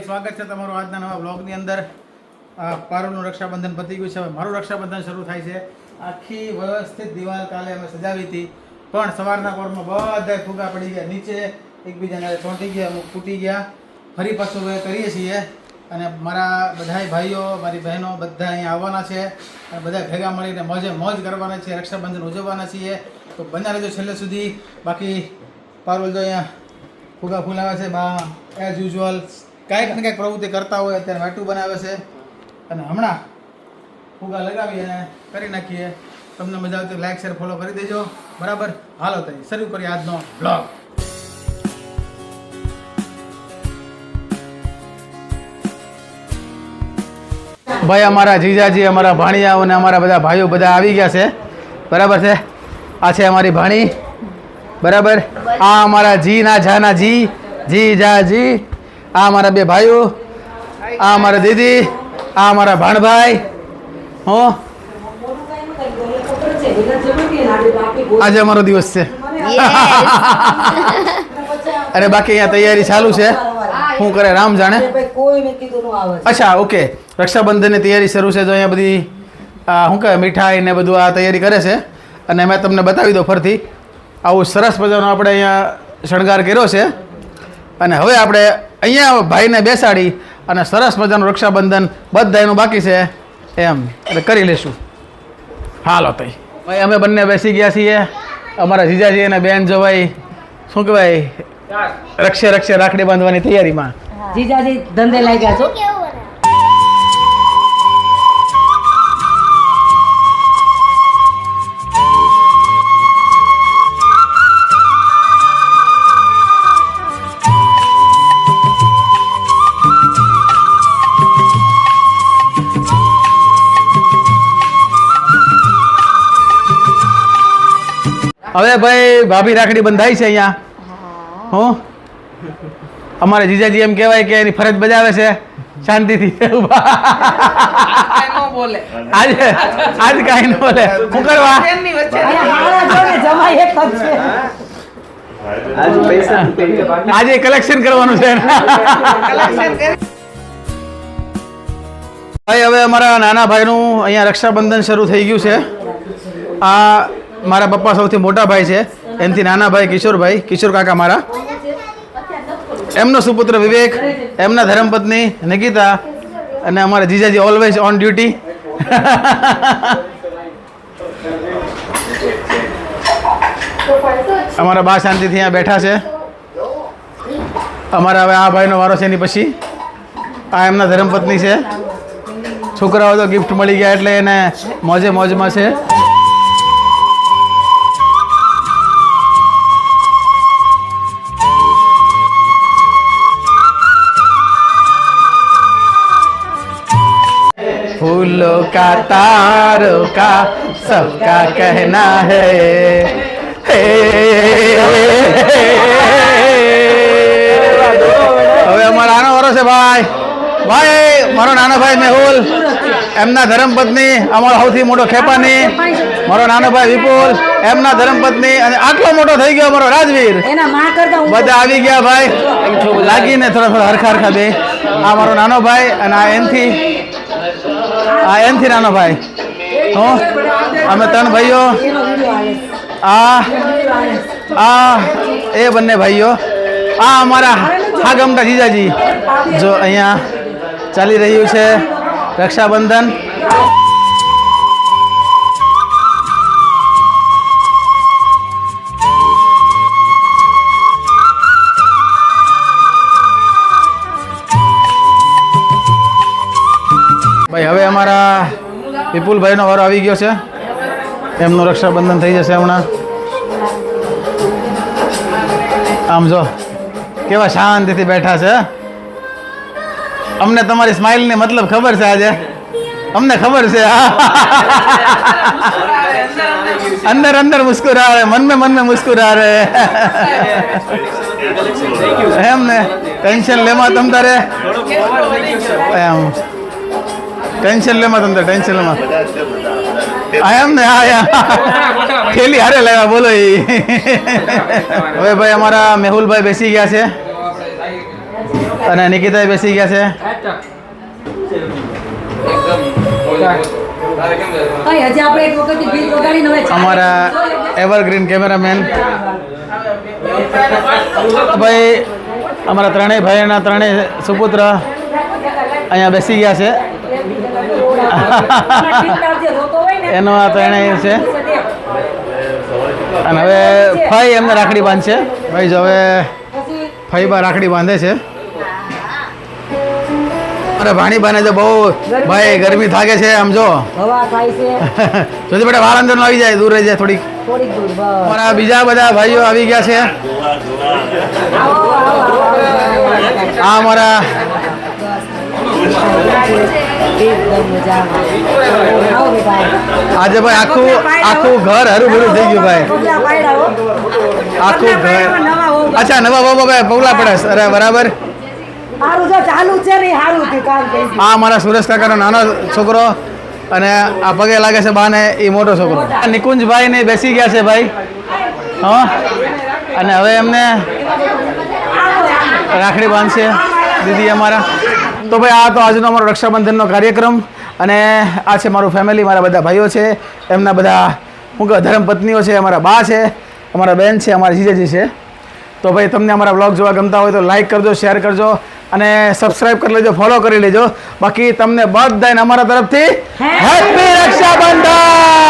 સ્વાગત છે તમારું આજના નવા બ્લોગની અંદર. પારુલનું રક્ષાબંધન પતી ગયું છે. હવે મારું રક્ષાબંધન શરૂ થાય છે. આખી વ્યવસ્થિત દિવાલ કાલે અમે સજાવી હતી. પણ સવારના કોરમાં બધા ફૂગા પડી ગયા. નીચે એકબીજાને ચોંટી ગયા, અમુક તૂટી ગયા. ફરી પાછું હવે કરીએ છીએ. અને મારા બધાય ભાઈઓ, મારી બહેનો બધા અહીંયા આવવાના છે. અને બધા ભેગા મળીને મોજે મોજ કરવાના છે રક્ષાબંધન ઉજવવાના છીએ. તો બન્યા રહેજો છેલ્લે સુધી. બાકી પારુલ જો અહીંયા ફૂગા ફૂલાવે છે, બા એઝ યુઝ્યુઅલ કાંઈક ને કાંઈક પ્રવૃત્તિ કરતા હોય, અત્યારે વાટું બનાવે છે. અને હમણાં ફુગા લગાવી અને કરી નાખીએ. તમને મજા આવતી લાઈક શેર ફોલો કરી દેજો. બરાબર? હાલો, તો શરૂ કરીએ આજનો બ્લોગ ભાઈ, અમારા જીજાજી, અમારા ભાણિયાઓ અને અમારા બધા ભાઈઓ બધા આવી ગયા છે. બરાબર છે? આ છે અમારી ભાણી. બરાબર? આ અમારા જી ના જા ના જી. જી જા જી આ અમારા બે ભાઈઓ આ અમારા દીદી આ અમારા ભાણભાઈ હો. આજે અમારો દિવસ છે. અરે બાકી અહીંયા તૈયારી ચાલુ છે. શું કરે રામ જાણે. અચ્છા ઓકે. રક્ષાબંધનની તૈયારી શરૂ છે તો અહીંયા બધી શું કહે મીઠાઈ ને બધું આ તૈયારી કરે છે. અને મેં તમને બતાવી દો ફરથી. આવું સરસ મજાનો આપણે અહીંયા શણગાર કર્યો છે. અને હવે આપણે અહીંયા ભાઈને બેસાડી અને સરસ મજાનું રક્ષાબંધન બધા એનું બાકી છે. એમ એટલે કરી લેશું હાલો તઈ. ભાઈ અમે બંને બેસી ગયા છીએ. અમારા જીજાજી અને બેન જવાઈ શું કહેવાય? રક્ષે રક્ષે રાખડી બાંધવાની તૈયારીમાં. જીજાજી ધંધે લાગ્યા છો? હવે ભાઈ ભાભી રાખડી બંધાઈ છે અહીંયા. હું. અમારે જીજાજી એમ કહેવાય કે એની ફરજ બજાવે છે. શાંતિથી ઊભા. આજે આજ કાંઈ ન બોલે. શું કરવા? અહીંયા હારા જો ને જમાઈ એક છે. આજે કલેક્શન કરવાનું છે. ભાઈ હવે અમારા નાના ભાઈનું અહીંયા રક્ષાબંધન શરૂ થઈ ગયું છે. આ મારા પપ્પા સૌથી મોટા ભાઈ છે. એમથી નાના ભાઈ કિશોરભાઈ. કિશોર કાકા મારા. એમનો સુપુત્ર વિવેક, એમના ધર્મપત્ની નિકિતા અને અમારા જીજાજી ઓલવેઝ ઓન ડ્યુટી અમારા બા શાંતિથી અહીંયા બેઠા છે. અમારા હવે આ ભાઈનો વારો છે એની પછી. આ એમના ધર્મપત્ની છે. છોકરાઓ તો ગિફ્ટ મળી ગયા એટલે એને મોજે મોજમાં છે. फूलों का तारों का सबका कहना है हे હવે અમારો નાનો વારો છે ભાઈ ભાઈ મારો નાનો ભાઈ મેહુલ એમના ધર્મપત્ની અમારો સૌથી મોટો ખેપાની મારો નાનો ભાઈ વિપુલ એમના ધર્મપત્ની અને આટલો મોટો થઈ ગયો અમારો રાજવીર એના માં કરતા હું બધા આવી ગયા ભાઈ લાગીને થોડા થોડા હરખા હરખા બે આ મારો નાનો ભાઈ અને આ એનથી આ એમથી નાનો ભાઈ. હું, અમે ત્રણ ભાઈઓ. આ આ, એ બંને ભાઈઓ. આ અમારા હા ગમતા જીજાજી, જો અહીંયા ચાલી રહ્યું છે રક્ષાબંધન. પ્રફુલભાઈનો વારો આવી ગયો છે. એમનું રક્ષાબંધન થઈ જશે હમણાં. આમ જો, કેવા શાંતિથી બેઠા છે અમને તમારી સ્માઇલ સ્માઇલની મતલબ ખબર છે આજે. અમને ખબર છે. અંદર અંદર મુસ્કુરા રહે મન મેં મન મેં મુસ્કુરા રહે એમ ને ટેન્શન લેમાં તમ તારે? એમ. ટેન્શન લેમાં તમને ટેન્શન લેમાં. એમ ને હા થેલી હારે લેવા બોલો હવે ભાઈ અમારા મેહુલભાઈ બેસી ગયા છે. અને નિકિતા બેસી ગયા છે. અમારા એવરગ્રીન કેમેરામેન ભાઈ અમારા ત્રણેય ભાઈના ત્રણેય સુપુત્ર અહીંયા બેસી ગયા છે. એનો આ ત્રણેય છે. અને હવે ફઈ એમને રાખડી બાંધશે. ભાઈ જો હવે ફઈ બા રાખડી બાંધે છે. અરે ભાણી બાને તો બહુ ભાઈ ગરમી થાકે છે આમ જો. જોજે બેટા વાળ અંદર આવી જાય દૂર રહી જાય થોડીક. અમારા બીજા બધા ભાઈઓ આવી ગયા છે. આ અમારા આજે ભાઈ આખું આખું ઘર હરું થઈ ગયું ભાઈ. આખું ઘર. અચ્છા, નવા બાબા ભાઈ પગલા પડે અરે, બરાબર. આ મારા સુરેશ કાકાનો નાનો છોકરો અને આ પગે લાગે છે બાને એ મોટો છોકરો. નિકુંજભાઈ ને બેસી ગયા છે ભાઈ. હા. અને હવે એમને રાખડી બાંધશે. દીદી અમારા. તો ભાઈ આ તો આજનો અમારો રક્ષાબંધનનો કાર્યક્રમ અને આ છે મારું ફેમિલી મારા બધા ભાઈઓ છે એમના બધા હું કહું ધર્મપત્નીઓ છે અમારા બા છે અમારા બેન છે અમારા જીજાજી છે. તો ભાઈ તમને અમારા બ્લોગ જોવા ગમતા હોય તો લાઇક કરજો શેર કરજો અને સબસ્ક્રાઇબ કરી લેજો ફોલો કરી લેજો. બાકી તમને બધાને અમારા તરફથી હેપી રક્ષાબંધન